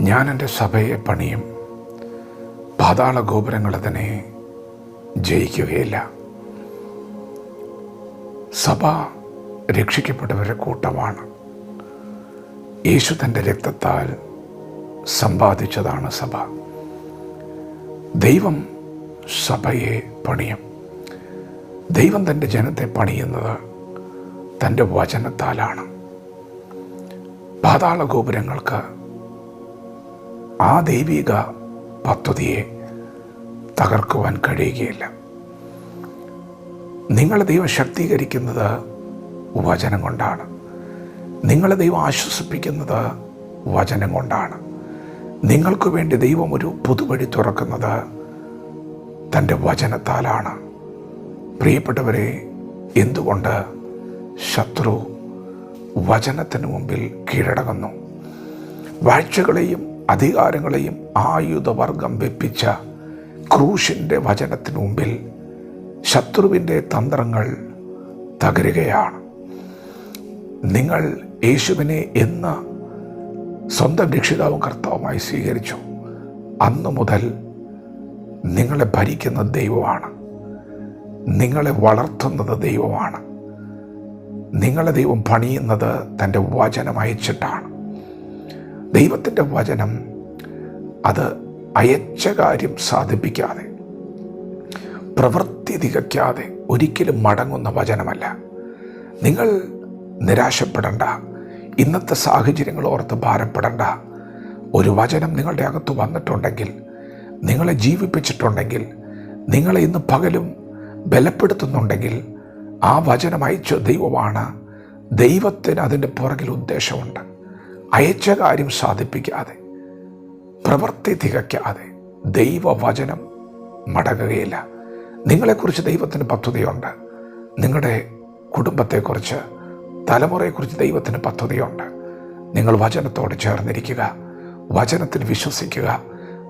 ഞാൻ എന്റെ സഭയെ പണിയും. പാതാള ഗോപുരങ്ങൾ അതിനെ ജയിക്കുകയില്ല. സഭ രക്ഷിക്കപ്പെട്ടവരുടെ കൂട്ടമാണ്. യേശു തന്റെ രക്തത്താൽ സമ്പാദിച്ചതാണ് സഭ. ദൈവം സഭയെ പണിയും. ദൈവം തന്റെ ജനത്തെ പണിയുന്നത് തന്റെ വചനത്താലാണ്. പാതാള ഗോപുരങ്ങൾക്ക് ആ ദൈവിക പദ്ധതിയെ തകർക്കുവാൻ കഴിയുകയില്ല. നിങ്ങളെ ദൈവം ശക്തീകരിക്കുന്നത് വചനം കൊണ്ടാണ്. നിങ്ങളെ ദൈവം ആശ്വസിപ്പിക്കുന്നത് വചനം കൊണ്ടാണ്. നിങ്ങൾക്ക് വേണ്ടി ദൈവം ഒരു പുതുവഴി തുറക്കുന്നത് തന്റെ വചനത്താലാണ്. പ്രിയപ്പെട്ടവരെ എന്തുകൊണ്ട് ശത്രു വചനത്തിന് മുമ്പിൽ കീഴടങ്ങുന്നു? വാഴ്ചകളെയും അധികാരങ്ങളെയും ആയുധവർഗം വെപ്പിച്ച ക്രൂശിന്റെ വചനത്തിന് മുമ്പിൽ ശത്രുവിന്റെ തന്ത്രങ്ങൾ തകരുകയാണ്. നിങ്ങൾ യേശുവിനെ എന്ന സ്വന്തം രക്ഷിതാവും കർത്താവുമായി സ്വീകരിച്ചു. അന്നു മുതൽ നിങ്ങളെ ഭരിക്കുന്ന ദൈവമാണ്. നിങ്ങളെ വളർത്തുന്നത് ദൈവമാണ്. നിങ്ങളെ ദൈവം പണിയുന്നത് തന്റെ വചനം അയച്ചിട്ടാണ്. ദൈവത്തിന്റെ വചനം അത് അയച്ച കാര്യം സാധിപ്പിക്കാതെ പ്രവൃത്തി തികയ്ക്കാതെ ഒരിക്കലും മടങ്ങുന്ന വചനമല്ല. നിങ്ങൾ നിരാശപ്പെടണ്ട. ഇന്നത്തെ സാഹചര്യങ്ങൾ ഓർത്ത് ഭാരപ്പെടണ്ട. ഒരു വചനം നിങ്ങളുടെ അകത്ത് വന്നിട്ടുണ്ടെങ്കിൽ നിങ്ങളെ ജീവിപ്പിച്ചിട്ടുണ്ടെങ്കിൽ നിങ്ങളെ ഇന്ന് പകലും ബലപ്പെടുത്തുന്നുണ്ടെങ്കിൽ ആ വചനം അയച്ച ദൈവമാണ്. ദൈവത്തിന് അതിന്റെ പുറകിൽ ഉദ്ദേശമുണ്ട്. അയച്ച കാര്യം സാധിപ്പിക്കാതെ പ്രവൃത്തി തികയ്ക്കാതെ ദൈവവചനം മടങ്ങുകയില്ല. നിങ്ങളെക്കുറിച്ച് ദൈവത്തിന് പദ്ധതിയുണ്ട്. നിങ്ങളുടെ കുടുംബത്തെക്കുറിച്ച് തലമുറയെക്കുറിച്ച് ദൈവത്തിന് പദ്ധതിയുണ്ട്. നിങ്ങൾ വചനത്തോട് ചേർന്നിരിക്കുക വചനത്തിൽ വിശ്വസിക്കുക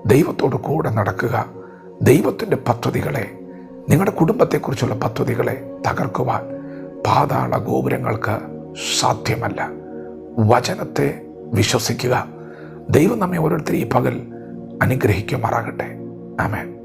ദൈവത്തോട് കൂടെ നടക്കുക. ദൈവത്തിന്റെ പദ്ധതികളെ നിങ്ങളുടെ കുടുംബത്തെക്കുറിച്ചുള്ള പദ്ധതികളെ തകർക്കുവാൻ പാതാള ഗോപുരങ്ങൾക്ക് സാധ്യമല്ല. വചനത്തെ വിശ്വസിക്കുക. ദൈവം നമ്മെ ഓരോരുത്തരും ഈ പകൽ അനുഗ്രഹിക്കുമാറാകട്ടെ. ആമേൻ.